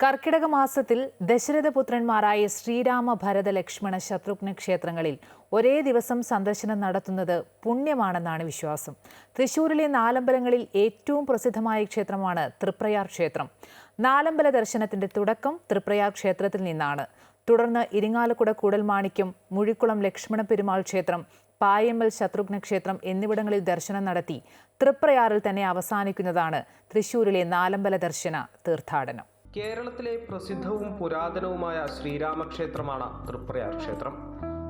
കർക്കിടക മാസത്തിൽ ദശരഥപുത്രന്മാരായ ശ്രീരാമ ഭരത ലക്ഷ്മണ ശത്രുഘ്ന ക്ഷേത്രങ്ങളിൽ ഒരേ ദിവസം സന്ദർശനം നടത്തുന്നത് പുണ്യമാണെന്നാണ് വിശ്വാസം. തൃശൂരിലെ നാലമ്പലങ്ങളിൽ ഏറ്റവും പ്രസിദ്ധമായ ക്ഷേത്രമാണ് തൃപ്രയാർ ക്ഷേത്രം. നാലമ്പല ദർശനത്തിന്റെ തുടക്കം തൃപ്രയാർ ക്ഷേത്രത്തിൽ നിന്നാണ്. തുടർന്ന് ഇരിങ്ങാലക്കുട കൂടൽമാണിക്യം മുഴിക്കുളം ലക്ഷ്മണ പെരുമാൾ ക്ഷേത്രം പായമ്പൽ ശത്രുഘ്ന ക്ഷേത്രം എന്നിവിടങ്ങളിൽ ദർശനം നടത്തി തൃപ്രയാറിൽ തന്നെ അവസാനിക്കുന്നതാണ് തൃശൂരിലെ നാലമ്പല ദർശന തീർത്ഥാടനം. കേരളത്തിലെ പ്രസിദ്ധവും പുരാതനവുമായ ശ്രീരാമക്ഷേത്രമാണ് തൃപ്രയാർ ക്ഷേത്രം.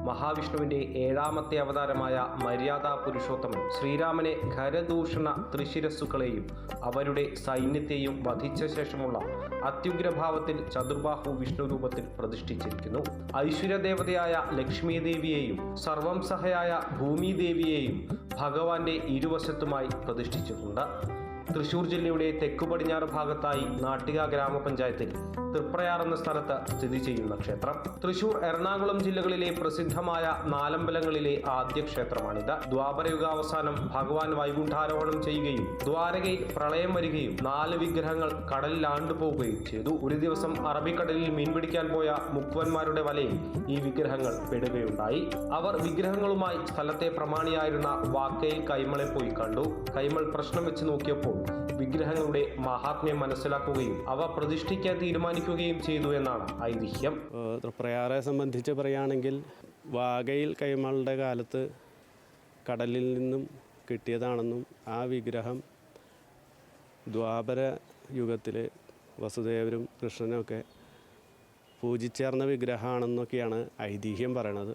മഹാവിഷ്ണുവിന്റെ ഏഴാമത്തെ അവതാരമായ മര്യാദാ പുരുഷോത്തമൻ ശ്രീരാമനെ ഖരദൂഷണ ത്രിശിരസ്സുകളെയും അവരുടെ സൈന്യത്തെയും വധിച്ച ശേഷമുള്ള അത്യുഗ്രഭാവത്തിൽ ചതുർബാഹു വിഷ്ണു രൂപത്തിൽ പ്രതിഷ്ഠിച്ചിരിക്കുന്നു. ഐശ്വര്യദേവതയായ ലക്ഷ്മീദേവിയെയും സർവം സഹയായ ഭൂമിദേവിയെയും ഭഗവാന്റെ ഇരുവശത്തുമായി പ്രതിഷ്ഠിച്ചിട്ടുണ്ട്. തൃശൂർ ജില്ലയുടെ തെക്കു പടിഞ്ഞാറ് ഭാഗത്തായി നാട്ടിക ഗ്രാമപഞ്ചായത്തിൽ തൃപ്രയാർ എന്ന സ്ഥലത്ത് സ്ഥിതി ചെയ്യുന്ന ക്ഷേത്രം. തൃശൂർ എറണാകുളം ജില്ലകളിലെ പ്രസിദ്ധമായ നാലമ്പലങ്ങളിലെ ആദ്യ ക്ഷേത്രമാണിത്. ദ്വാപരയുഗാവസാനം ഭഗവാൻ വൈകുണ്ഠാരോഹണം ചെയ്യുകയും ദ്വാരകയിൽ പ്രളയം വരികയും നാല് വിഗ്രഹങ്ങൾ കടലിൽ ആണ്ടുപോവുകയും ചെയ്തു. ഒരു ദിവസം അറബിക്കടലിൽ മീൻ പിടിക്കാൻ പോയ മുക്കുവന്മാരുടെ വലയിൽ ഈ വിഗ്രഹങ്ങൾ പെടുകയുണ്ടായി. അവർ വിഗ്രഹങ്ങളുമായി സ്ഥലത്തെ പ്രമാണിയായിരുന്ന വാക്കയിൽ കൈമളെ പോയി കണ്ടു. കൈമൾ പ്രശ്നം വെച്ച് നോക്കിയപ്പോൾ വിഗ്രഹങ്ങളുടെ മഹാത്മ്യം മനസ്സിലാക്കുകയും അവ പ്രതിഷ്ഠിക്കാൻ തീരുമാനിക്കുകയും ചെയ്തു എന്നാണ് ഐതിഹ്യം. തൃപ്രയാറെ സംബന്ധിച്ച് പറയുകയാണെങ്കിൽ വാഗയിൽ കൈമാളുടെ കാലത്ത് കടലിൽ നിന്നും കിട്ടിയതാണെന്നും ആ വിഗ്രഹം ദ്വാപര യുഗത്തിൽ വസുദേവരും കൃഷ്ണനും ഒക്കെ പൂജിച്ചേർന്ന വിഗ്രഹമാണെന്നൊക്കെയാണ് ഐതിഹ്യം പറയണത്.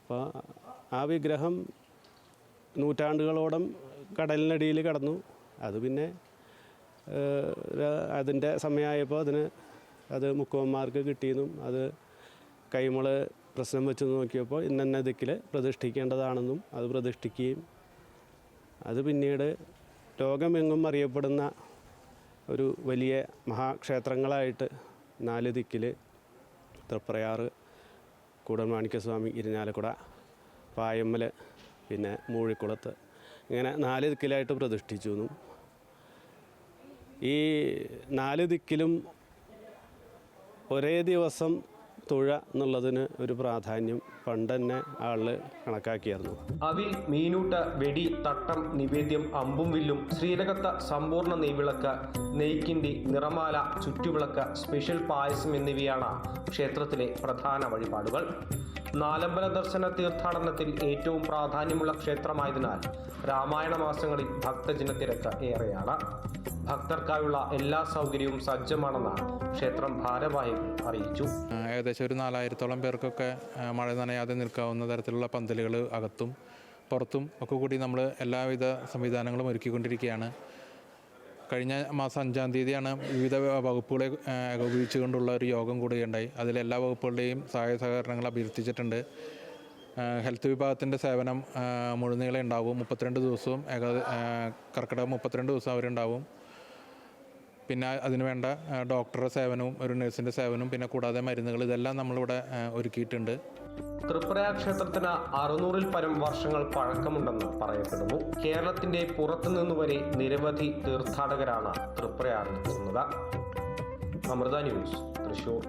അപ്പോൾ ആ വിഗ്രഹം നൂറ്റാണ്ടുകളോളം കടലിനടിയിൽ കടന്നു. അത് പിന്നെ അതിന്റെ സമയമായപ്പോൾ അതിന് അത് മുക്കുവന്മാർക്ക് കിട്ടിയെന്നും അത് കൈമൾ പ്രശ്നം വെച്ച് നോക്കിയപ്പോൾ ഇന്ന ദിക്കിൽ പ്രതിഷ്ഠിക്കേണ്ടതാണെന്നും അത് പ്രതിഷ്ഠിക്കുകയും അത് പിന്നീട് ലോകമെങ്ങും അറിയപ്പെടുന്ന ഒരു വലിയ മഹാക്ഷേത്രങ്ങളായിട്ട് നാല് ദിക്കിൽ തൃപ്രയാറ് കൂടൽമാണിക്യസ്വാമി ഇരിഞ്ഞാലക്കുട പായമ്മൽ പിന്നെ മൂഴിക്കുളത്ത് ഇങ്ങനെ നാല് ദിക്കിലായിട്ട് പ്രതിഷ്ഠിച്ചു ഈ നാല് ദിക്കിലും ഒരേ ദിവസം തുഴ എന്നുള്ളതിന് ഒരു പ്രാധാന്യം പണ്ട് തന്നെ ആൾ കണക്കാക്കിയായിരുന്നു. അവിൽ മീനൂട്ട വെടി തട്ടം നിവേദ്യം അമ്പും വില്ലും ശ്രീരകത്ത സമ്പൂർണ നെയ്വിളക്ക് നെയ്ക്കിന്റെ നിറമാല ചുറ്റുവിളക്ക് സ്പെഷ്യൽ പായസം എന്നിവയാണ് ക്ഷേത്രത്തിലെ പ്രധാന വഴിപാടുകൾ. നാലമ്പല ദർശന തീർത്ഥാടനത്തിൽ ഏറ്റവും പ്രാധാന്യമുള്ള ക്ഷേത്രമായതിനാൽ രാമായണ മാസങ്ങളിൽ ഭക്തജന തിരക്ക് ഏറെയാണ്. ഭക്തർക്കായുള്ള എല്ലാ സൗകര്യവും സജ്ജമാണെന്നാണ് ക്ഷേത്രം ഭാരവാഹികൾ അറിയിച്ചു. ഏകദേശം ഒരു നാലായിരത്തോളം പേർക്കൊക്കെ മഴ നനയാതെ നിൽക്കാവുന്ന തരത്തിലുള്ള പന്തലുകൾ അകത്തും പുറത്തും ഒക്കെ കൂടി നമ്മൾ എല്ലാവിധ സംവിധാനങ്ങളും ഒരുക്കിക്കൊണ്ടിരിക്കുകയാണ്. കഴിഞ്ഞ മാസം അഞ്ചാം തീയതിയാണ് വിവിധ വകുപ്പുകളെ ഏകോപിപ്പിച്ചുകൊണ്ടുള്ള ഒരു യോഗം കൂടുകയുണ്ടായി. അതിൽ എല്ലാ വകുപ്പുകളുടെയും സഹായ സഹകരണങ്ങൾ അഭ്യർത്ഥിച്ചിട്ടുണ്ട്. ഹെൽത്ത് വിഭാഗത്തിന്റെ സേവനം മുഴുനീളെ ഉണ്ടാവും. മുപ്പത്തിരണ്ട് ദിവസവും ഏക കർക്കിടകം മുപ്പത്തിരണ്ട് ദിവസം അവരുണ്ടാവും. പിന്നെ അതിന് വേണ്ട ഡോക്ടറുടെ സേവനവും ഒരു നഴ്സിന്റെ സേവനവും പിന്നെ കൂടാതെ മരുന്നുകൾ ഇതെല്ലാം നമ്മളിവിടെ ഒരുക്കിയിട്ടുണ്ട്. തൃപ്രയ ക്ഷേത്രത്തിന് അറുന്നൂറിൽ പരം വർഷങ്ങൾ പഴക്കമുണ്ടെന്ന് പറയപ്പെടുന്നു. കേരളത്തിന്റെ പുറത്തുനിന്ന് വരെ നിരവധി തീർത്ഥാടകരാണ് ത്രിപുരയാറിലെത്തുന്നത് അമൃത ന്യൂസ് തൃശൂർ.